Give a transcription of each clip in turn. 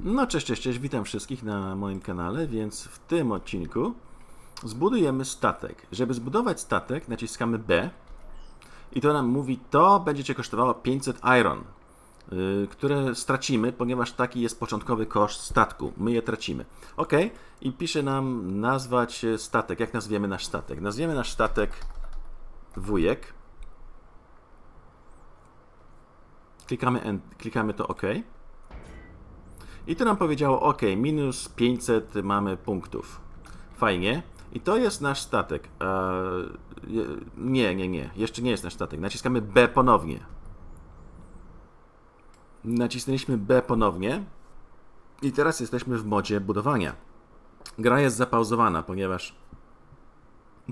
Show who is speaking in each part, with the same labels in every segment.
Speaker 1: No cześć, cześć, cześć, witam wszystkich na moim kanale, więc w tym odcinku zbudujemy statek. Żeby zbudować statek naciskamy B i to nam mówi, to będzie Cię kosztowało 500 iron, yy, które stracimy, ponieważ taki jest początkowy koszt statku. My je tracimy. Ok, i pisze nam nazwać statek. Jak nazwiemy nasz statek? Nazwiemy nasz statek wujek. Klikamy, klikamy to OK. I to nam powiedziało, ok, minus 500 mamy punktów. Fajnie. I to jest nasz statek. Eee, nie, nie, nie. Jeszcze nie jest nasz statek. Naciskamy B ponownie. Nacisnęliśmy B ponownie. I teraz jesteśmy w modzie budowania. Gra jest zapauzowana, ponieważ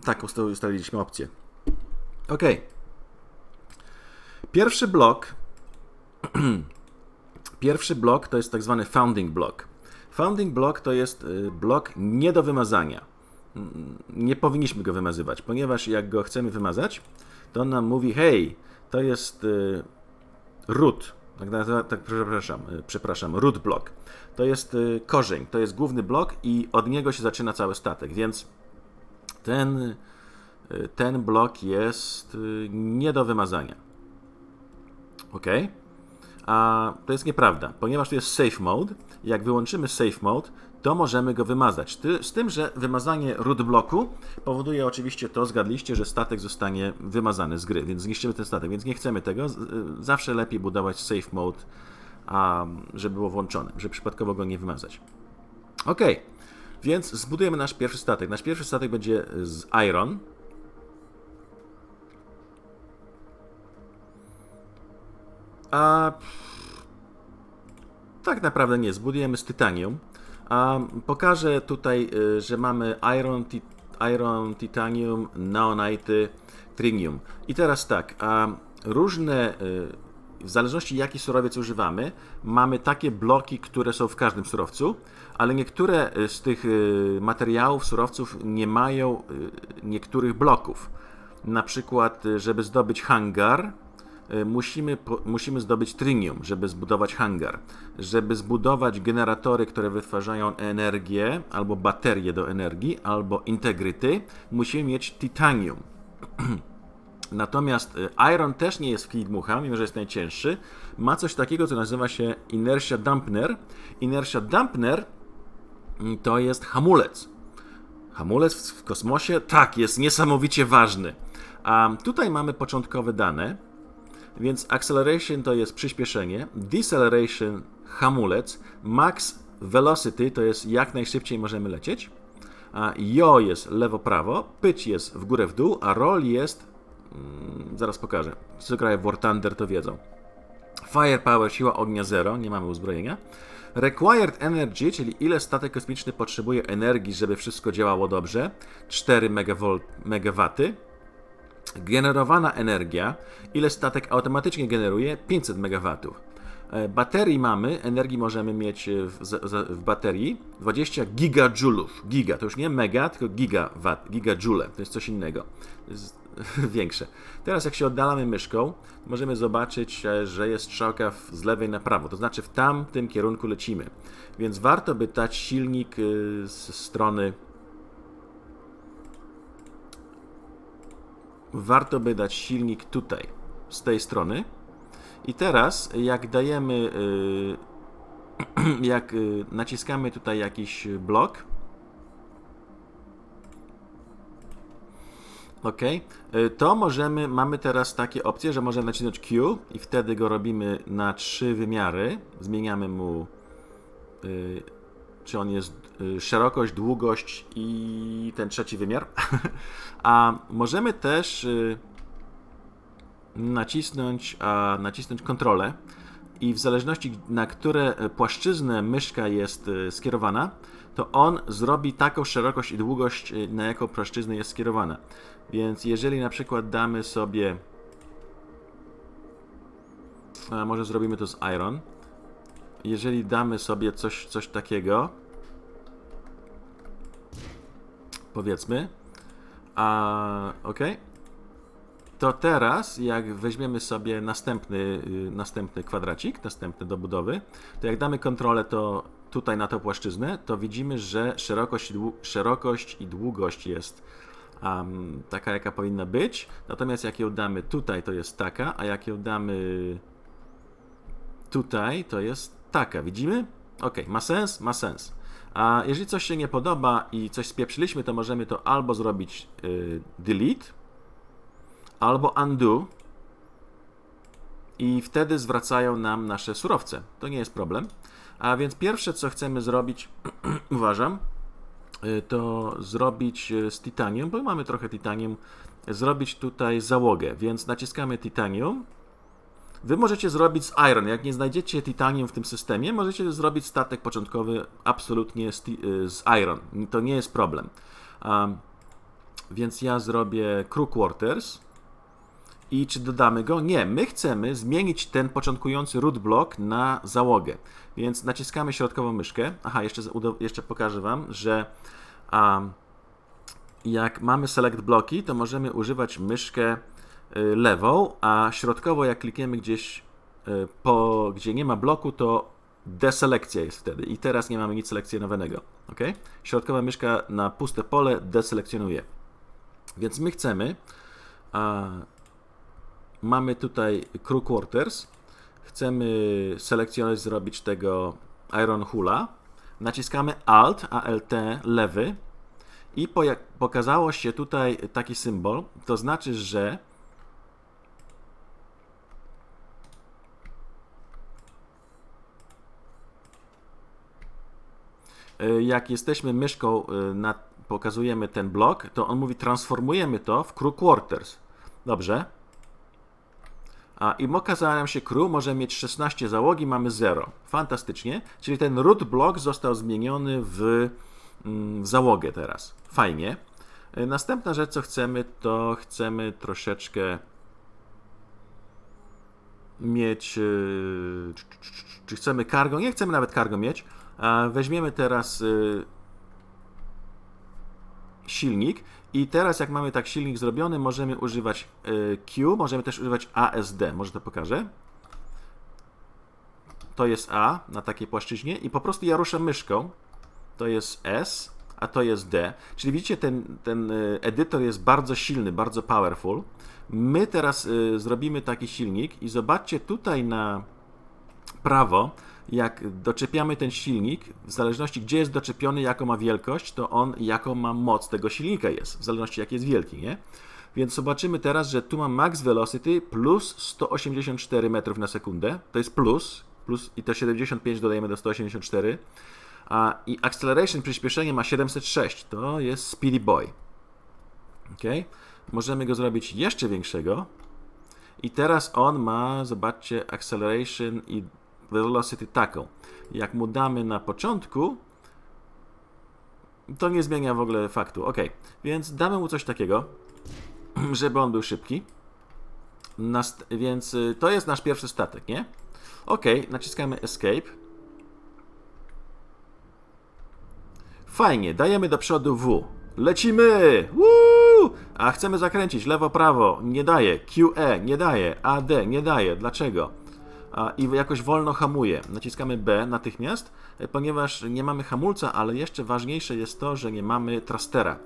Speaker 1: tak usta- ustaliliśmy opcję. Ok. Pierwszy blok Pierwszy blok to jest tak zwany founding block. Founding block to jest y, blok nie do wymazania. Mm, Nie powinniśmy go wymazywać, ponieważ jak go chcemy wymazać, to on nam mówi: hej, to jest y, root. Tak, tak, tak, przepraszam, y, przepraszam, root block. To jest korzeń, to jest główny blok i od niego się zaczyna cały statek, więc ten, ten blok jest nie do wymazania. OK? A to jest nieprawda, ponieważ to jest safe mode. Jak wyłączymy safe mode, to możemy go wymazać. Z tym, że wymazanie root bloku powoduje oczywiście to, zgadliście, że statek zostanie wymazany z gry, więc zniszczymy ten statek, więc nie chcemy tego. Y, Zawsze lepiej budować safe mode, a, żeby było włączone, żeby przypadkowo go nie wymazać. Ok, więc zbudujemy nasz pierwszy statek. Nasz pierwszy statek będzie z iron. A tak naprawdę nie, zbudujemy z tytanium. A pokażę tutaj, y, że mamy iron, iron titanium, neonite, trinium. I teraz tak, a różne, y, w zależności jaki surowiec używamy, mamy takie bloki, które są w każdym surowcu, ale niektóre y, z tych materiałów, surowców nie mają niektórych bloków. Na przykład, żeby zdobyć hangar, musimy, po, musimy zdobyć trinium, żeby zbudować hangar. Żeby zbudować generatory, które wytwarzają energię, albo baterie do energii, albo integryty, musimy mieć titanium. Natomiast y, Iron też nie jest w kij dmucha, mimo że jest najcięższy. Ma coś takiego, co nazywa się inertia dampener. Inertia dampener mm, to jest hamulec. Hamulec w kosmosie, tak, jest niesamowicie ważny. A tutaj mamy początkowe dane, więc acceleration to jest przyspieszenie, deceleration hamulec, max velocity to jest jak najszybciej możemy lecieć, a yo jest lewo-prawo, pyć jest w górę w dół, a roll jest, mm, zaraz pokażę, co grają w War Thunder to wiedzą. Firepower, siła ognia 0, nie mamy uzbrojenia. Required energy, czyli ile statek kosmiczny potrzebuje energii, żeby wszystko działało dobrze, 4 MV, megawaty. Generowana energia, ile statek automatycznie generuje, 500 MW. E, Baterii mamy, energii możemy mieć w, w baterii 20 gigajoulów. Giga, to już nie mega, tylko gigawatt, gigajoule, to jest coś innego. Jest większe. Teraz jak się oddalamy myszką, możemy zobaczyć, e, że jest strzałka z lewej na prawo, to znaczy w tamtym kierunku lecimy. Więc warto by dać silnik y, z strony warto by dać silnik tutaj, z tej strony. I teraz, jak dajemy, y, jak y, naciskamy tutaj jakiś blok, ok, y, to możemy, mamy teraz takie opcje, że możemy nacisnąć Q i wtedy go robimy na trzy wymiary. Zmieniamy mu czy on jest szerokość, długość i ten trzeci wymiar. A możemy też y, nacisnąć, a, nacisnąć kontrolę i w zależności na które płaszczyznę myszka jest y, skierowana, to on zrobi taką szerokość i długość, y, na jaką płaszczyznę jest skierowana. Więc jeżeli na przykład damy sobie a może zrobimy to z Iron. Jeżeli damy sobie coś, coś takiego, powiedzmy, a ok, to teraz, jak weźmiemy sobie następny, y, następny kwadracik, następny do budowy, to jak damy kontrolę to tutaj na tę płaszczyznę, to widzimy, że szerokość, szerokość i długość jest um, taka, jaka powinna być. Natomiast jak ją damy tutaj, to jest taka, a jak ją damy tutaj, to jest taka. Widzimy? Ok, ma sens? Ma sens. A jeżeli coś się nie podoba i coś spieprzyliśmy, to możemy to albo zrobić y, delete, albo undo i wtedy zwracają nam nasze surowce. To nie jest problem. A więc pierwsze, co chcemy zrobić, uważam, y, to zrobić y, z titanium, bo mamy trochę titanium, zrobić tutaj załogę, więc naciskamy titanium. Wy możecie zrobić z iron. Jak nie znajdziecie titanium w tym systemie, możecie zrobić statek początkowy absolutnie z, y, z iron. To nie jest problem. Um, więc ja zrobię crew quarters. I czy dodamy go? Nie, my chcemy zmienić ten początkujący root block na załogę. Więc naciskamy środkową myszkę. Aha, jeszcze, jeszcze pokażę Wam, że um, jak mamy select bloki, to możemy używać myszkę lewą, a środkowo jak klikniemy gdzieś y, po, gdzie nie ma bloku, to deselekcja jest wtedy. I teraz nie mamy nic selekcjonowanego. ok? Środkowa myszka na puste pole deselekcjonuje. Więc my chcemy a, mamy tutaj crew quarters. Chcemy selekcjonować, zrobić tego Iron Hula. Naciskamy Alt, ALT, lewy. I pokazało się tutaj taki symbol, to znaczy, że jak jesteśmy myszką, y, na, pokazujemy ten blok, to on mówi transformujemy to w crew quarters. Dobrze. A, I okazała nam się crew może mieć 16 załogi, mamy 0. Fantastycznie. Czyli ten root block został zmieniony w, mm, w załogę teraz. Fajnie. Y, Następna rzecz, co chcemy, to chcemy troszeczkę mieć. czy chcemy cargo? Nie chcemy nawet cargo mieć. Weźmiemy teraz y, silnik i teraz jak mamy tak silnik zrobiony, możemy używać y, Q, możemy też używać ASD. Może to pokażę? To jest A na takiej płaszczyźnie i po prostu ja ruszam myszką. To jest S, a to jest D. Czyli widzicie, ten, ten y, edytor jest bardzo silny, bardzo powerful. My teraz zrobimy taki silnik i zobaczcie tutaj na prawo, jak doczepiamy ten silnik, w zależności gdzie jest doczepiony, jaką ma wielkość, to on jaką ma moc tego silnika jest, w zależności jak jest wielki, nie? Więc zobaczymy teraz, że tu mam max velocity plus 184 metrów na sekundę, to jest plus, plus i to 75 dodajemy do 184, a i acceleration, przyspieszenie ma 706, to jest speedy boy. Ok? Możemy go zrobić jeszcze większego. I teraz on ma, zobaczcie, acceleration i velocity taką. Jak mu damy na początku, to nie zmienia w ogóle faktu. Ok, więc damy mu coś takiego, żeby on był szybki. Nast więc y, to jest nasz pierwszy statek, nie? Ok, naciskamy Escape. Fajnie, dajemy do przodu W. Lecimy! Woo! A chcemy zakręcić lewo, prawo. Nie daje. QE nie daje. AD nie daje. Dlaczego? I jakoś wolno hamuje. Naciskamy B natychmiast, e, ponieważ nie mamy hamulca, ale jeszcze ważniejsze jest to, że nie mamy trastera.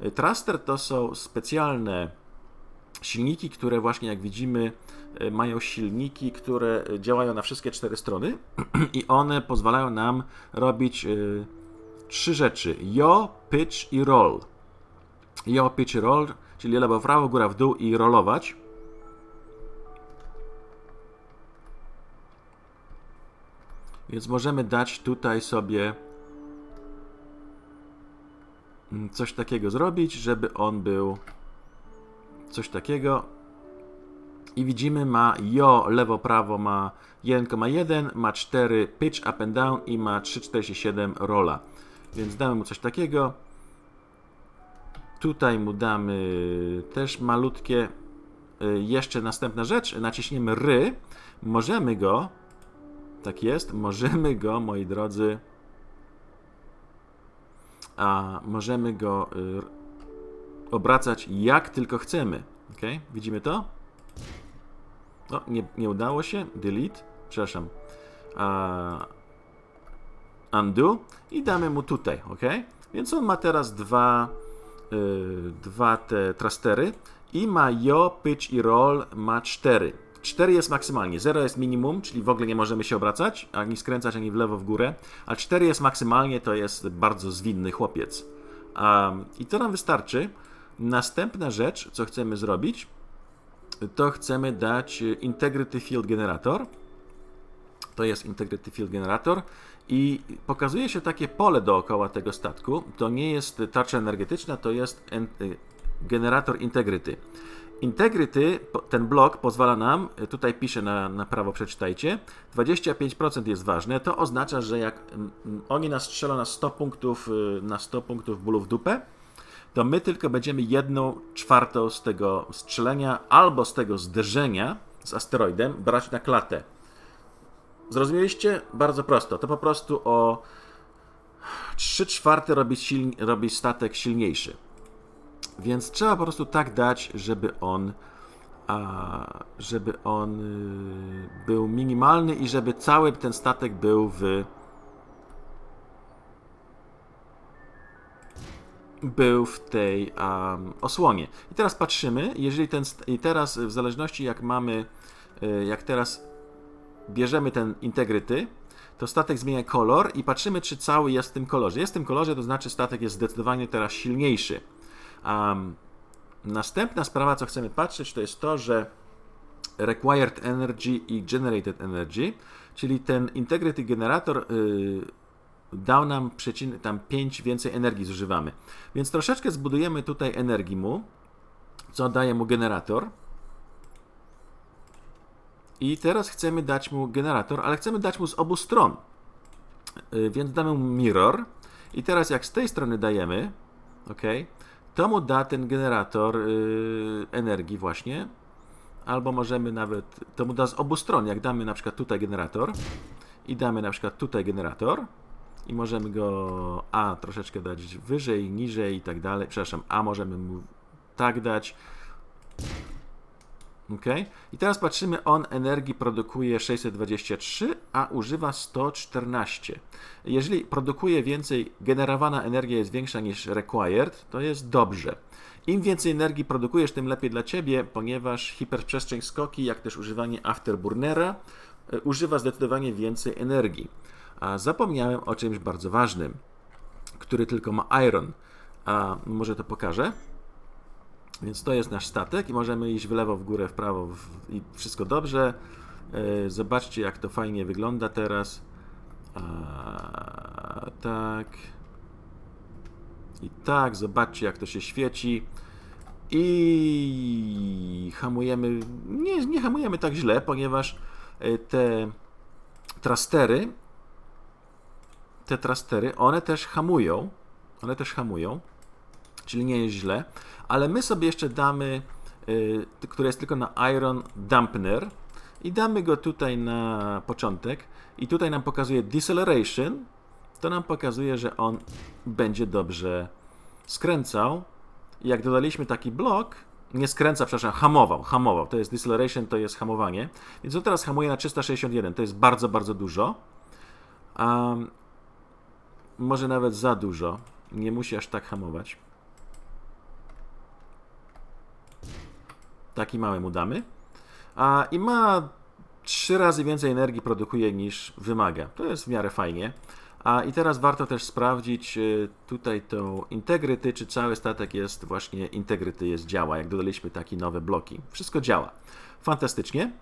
Speaker 1: E, Traster to są specjalne silniki, które właśnie jak widzimy e, mają silniki, które działają na wszystkie cztery strony i one pozwalają nam robić trzy rzeczy: yaw, pitch i roll. Yaw, pitch i roll, czyli lewo, prawo, góra, w dół i rollować. Więc możemy dać tutaj sobie mm, coś takiego zrobić, żeby on był coś takiego. I widzimy, ma jo lewo, prawo ma 1,1, ma 4 pitch up and down i ma 3,47 rolla. Więc damy mu coś takiego. Tutaj mu damy też malutkie. y, Jeszcze następna rzecz, naciśniemy ry. Możemy go, tak jest, możemy go, moi drodzy, a możemy go y, obracać jak tylko chcemy. Ok, widzimy to? O, nie, nie udało się. Delete. Przepraszam. Undo. I damy mu tutaj, ok? Więc on ma teraz dwa, y, dwa te trastery i ma yo, pitch i roll ma 4. 4 jest maksymalnie, 0 jest minimum, czyli w ogóle nie możemy się obracać, ani skręcać, ani w lewo, w górę, a 4 jest maksymalnie, to jest bardzo zwinny chłopiec. Um, I to nam wystarczy. Następna rzecz, co chcemy zrobić, to chcemy dać Integrity Field Generator. To jest Integrity Field Generator i pokazuje się takie pole dookoła tego statku. To nie jest tarcza energetyczna, to jest y, generator Integrity. Integrity, ten blok pozwala nam, y, tutaj piszę na, na prawo, przeczytajcie, 25% jest ważne. To oznacza, że jak mm, mm, oni nas strzelą na 100 punktów, y, na 100 punktów bólu w dupę, to my tylko będziemy jedną czwartą z tego strzelenia albo z tego zderzenia z asteroidem brać na klatę. Zrozumieliście? Bardzo prosto. To po prostu o 3 czwarte robi, robi statek silniejszy. Więc trzeba po prostu tak dać, żeby on, a, żeby on y, był minimalny i żeby cały ten statek był w był w tej um, osłonie. I teraz patrzymy, jeżeli ten i teraz w zależności jak mamy y, jak teraz bierzemy ten integryty, to statek zmienia kolor i patrzymy, czy cały jest w tym kolorze. Jest w tym kolorze, to znaczy statek jest zdecydowanie teraz silniejszy. Um, następna sprawa, co chcemy patrzeć, to jest to, że required energy i generated energy, czyli ten integrity generator y, dał nam przecin- tam 5 więcej energii zużywamy. Więc troszeczkę zbudujemy tutaj energii mu, co daje mu generator. I teraz chcemy dać mu generator, ale chcemy dać mu z obu stron. Y, Więc damy mu mirror. I teraz jak z tej strony dajemy, ok, to mu da ten generator y, energii właśnie. Albo możemy nawet, to mu da z obu stron. Jak damy na przykład tutaj generator i damy na przykład tutaj generator i możemy go A troszeczkę dać wyżej, niżej i tak dalej. Przepraszam, A możemy mu tak dać. Ok. I teraz patrzymy, on energii produkuje 623, a używa 114. Jeżeli produkuje więcej, generowana energia jest większa niż required, to jest dobrze. Im więcej energii produkujesz, tym lepiej dla ciebie, ponieważ hiperprzestrzeń skoki, jak też używanie afterburnera, e, używa zdecydowanie więcej energii. A zapomniałem o czymś bardzo ważnym, który tylko ma iron. A może to pokażę? Więc to jest nasz statek i możemy iść w lewo, w górę, w prawo w, i wszystko dobrze. E, Zobaczcie, jak to fajnie wygląda teraz. A, tak. I tak, zobaczcie, jak to się świeci. I hamujemy. Nie, nie hamujemy tak źle, ponieważ e, te trastery, te trastery, one też hamują. One też hamują czyli nie jest źle, ale my sobie jeszcze damy, y, który jest tylko na Iron Dampener. I damy go tutaj na początek. I tutaj nam pokazuje Deceleration, to nam pokazuje, że on będzie dobrze skręcał. Jak dodaliśmy taki blok, nie skręca, przepraszam, hamował, hamował, to jest deceleration, to jest hamowanie, więc on teraz hamuje na 361, to jest bardzo, bardzo dużo. Um, może nawet za dużo, nie musi aż tak hamować. Taki mały mu damy. A, I ma trzy razy więcej energii produkuje niż wymaga. To jest w miarę fajnie. A i teraz warto też sprawdzić y, tutaj tą integrity, czy cały statek jest właśnie integrity jest działa, jak dodaliśmy takie nowe bloki. Wszystko działa. Fantastycznie.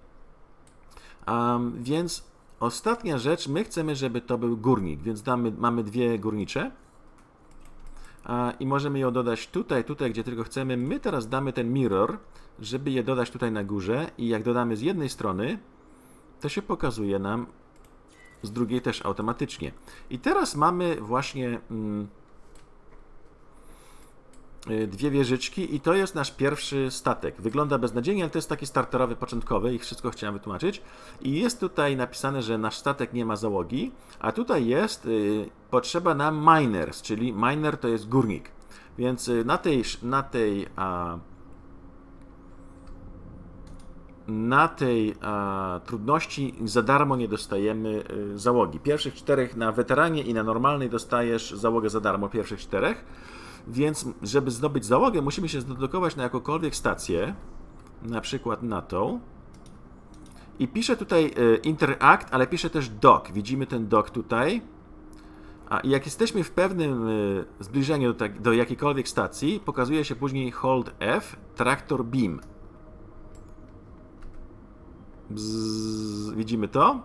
Speaker 1: Um, więc ostatnia rzecz, my chcemy, żeby to był górnik, więc damy, mamy dwie górnicze. I możemy ją dodać tutaj, tutaj, gdzie tylko chcemy. My teraz damy ten mirror, żeby je dodać tutaj na górze i jak dodamy z jednej strony, to się pokazuje nam z drugiej też automatycznie. I teraz mamy właśnie mm, dwie wieżyczki i to jest nasz pierwszy statek. Wygląda beznadziejnie, ale to jest taki starterowy, początkowy i wszystko chciałem wytłumaczyć. I jest tutaj napisane, że nasz statek nie ma załogi, a tutaj jest y, potrzeba nam miners, czyli miner to jest górnik. Więc y, na tej, na tej a, na tej a, trudności za darmo nie dostajemy y, załogi. Pierwszych czterech na weteranie i na normalnej dostajesz załogę za darmo, pierwszych czterech. Więc, żeby zdobyć załogę, musimy się zdedukować na jakąkolwiek stację, na przykład na tą. I piszę tutaj y, interact, ale piszę też dock. Widzimy ten dock tutaj. A jak jesteśmy w pewnym y, zbliżeniu do, tak, do jakiejkolwiek stacji, pokazuje się później hold F, traktor beam. Bzzz, widzimy to?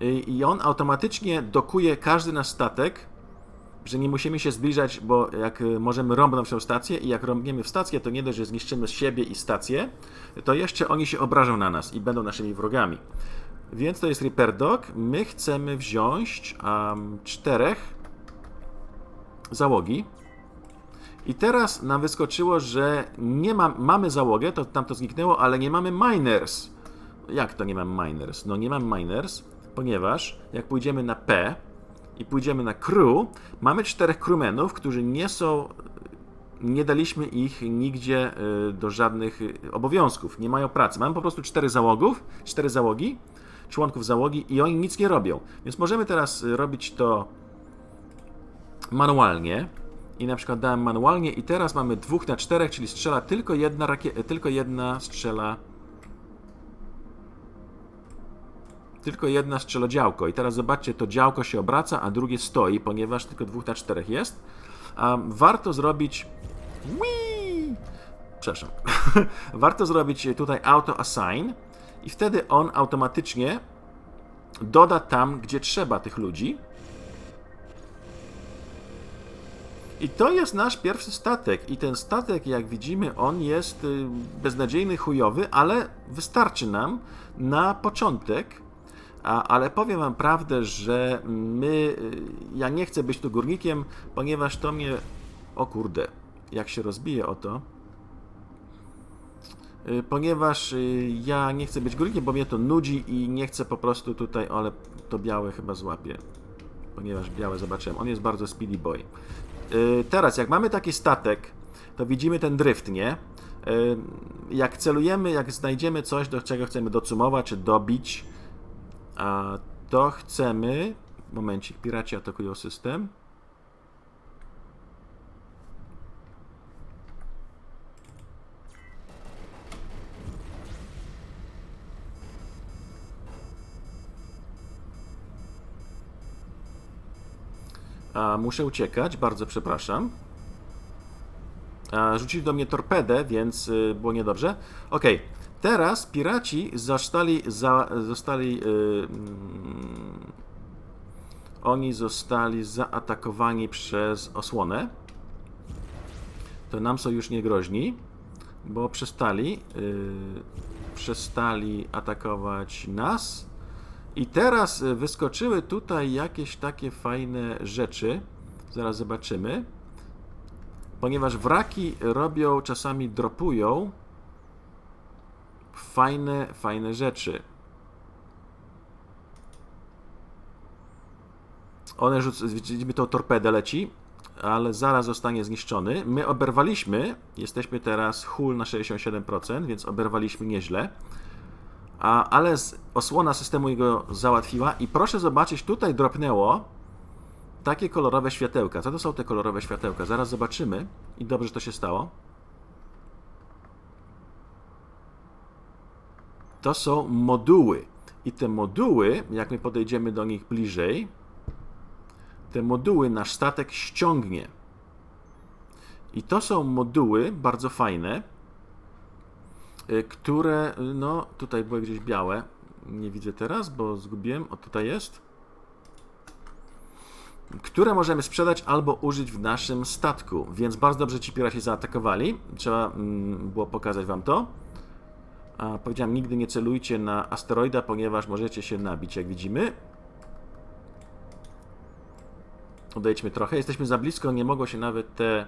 Speaker 1: I, I on automatycznie dokuje każdy nasz statek, że nie musimy się zbliżać, bo jak y, możemy rąbnąć tą stację i jak rąbniemy w stację, to nie dość, że zniszczymy siebie i stację, to jeszcze oni się obrażą na nas i będą naszymi wrogami. Więc to jest Repair Dog. My chcemy wziąć um, czterech załogi. I teraz nam wyskoczyło, że nie ma, mamy załogę, to tam to zniknęło, ale nie mamy miners. Jak to nie mamy miners? No nie mamy miners, ponieważ jak pójdziemy na P i pójdziemy na crew, mamy czterech crewmenów, którzy nie są nie daliśmy ich nigdzie y, do żadnych obowiązków, nie mają pracy. Mamy po prostu cztery załogów, cztery załogi, członków załogi i oni nic nie robią. Więc możemy teraz y, robić to manualnie. I na przykład dałem manualnie i teraz mamy dwóch na czterech, czyli strzela tylko jedna tylko jedna strzela tylko jedna strzelodziałko. I teraz zobaczcie, to działko się obraca, a drugie stoi, ponieważ tylko dwóch na czterech jest. A warto zrobić... Whee! Przepraszam. warto zrobić tutaj auto assign i wtedy on automatycznie doda tam, gdzie trzeba tych ludzi. I to jest nasz pierwszy statek. I ten statek, jak widzimy, on jest y, beznadziejny, chujowy, ale wystarczy nam na początek. A, ale powiem Wam prawdę, że my, y, ja nie chcę być tu górnikiem, ponieważ to mnie, o kurde, jak się rozbije o to, y, ponieważ ja nie chcę być górnikiem, bo mnie to nudzi i nie chcę po prostu tutaj, ale to białe chyba złapie, ponieważ białe zobaczyłem, on jest bardzo speedy boy. Teraz, jak mamy taki statek, to widzimy ten drift, nie? Jak celujemy, jak znajdziemy coś, do czego chcemy documować czy dobić, a to chcemy. Momencik, piraci atakują system. A, muszę uciekać, bardzo przepraszam. A, rzucili do mnie torpedę, więc y, było niedobrze. Ok, teraz piraci zostali. Za, zostali y, mm, oni zostali zaatakowani przez osłonę. To nam są już niegroźni, bo przestali. Y, przestali atakować nas i teraz y, wyskoczyły tutaj jakieś takie fajne rzeczy. Zaraz zobaczymy. Ponieważ wraki robią, czasami dropują fajne, fajne rzeczy. One rzucą, widzimy tą torpedę leci, ale zaraz zostanie zniszczony. My oberwaliśmy, jesteśmy teraz hull na 67%, więc oberwaliśmy nieźle a, ale osłona systemu jego załatwiła i proszę zobaczyć, tutaj dropnęło takie kolorowe światełka. Co to są te kolorowe światełka? Zaraz zobaczymy i dobrze, to się stało. To są moduły. I te moduły, jak my podejdziemy do nich bliżej, te moduły nasz statek ściągnie. I to są moduły bardzo fajne, Y, które, no tutaj były gdzieś białe, nie widzę teraz, bo zgubiłem, o tutaj jest, które możemy sprzedać albo użyć w naszym statku, więc bardzo dobrze ci piraci zaatakowali, trzeba mm, było pokazać wam to. A, powiedziałem, nigdy nie celujcie na asteroida, ponieważ możecie się nabić, jak widzimy. Odejdźmy trochę, jesteśmy za blisko, nie mogło się nawet te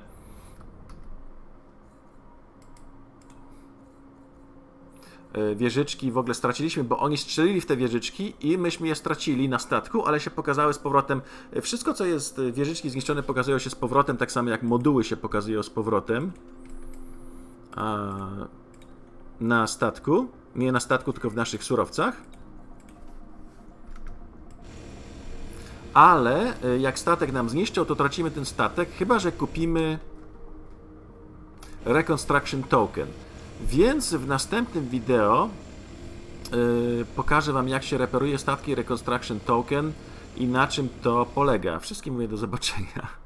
Speaker 1: E, wieżyczki w ogóle straciliśmy, bo oni strzelili w te wieżyczki i myśmy je stracili na statku, ale się pokazały z powrotem. E, wszystko, co jest e, wieżyczki zniszczone, pokazują się z powrotem, tak samo jak moduły się pokazują z powrotem. A na statku. Nie na statku, tylko w naszych surowcach. Ale y, jak statek nam zniszczą, to tracimy ten statek, chyba że kupimy Reconstruction Token. Więc w następnym wideo y, pokażę Wam, jak się reperuje statki Reconstruction Token i na czym to polega. Wszystkim mówię do zobaczenia.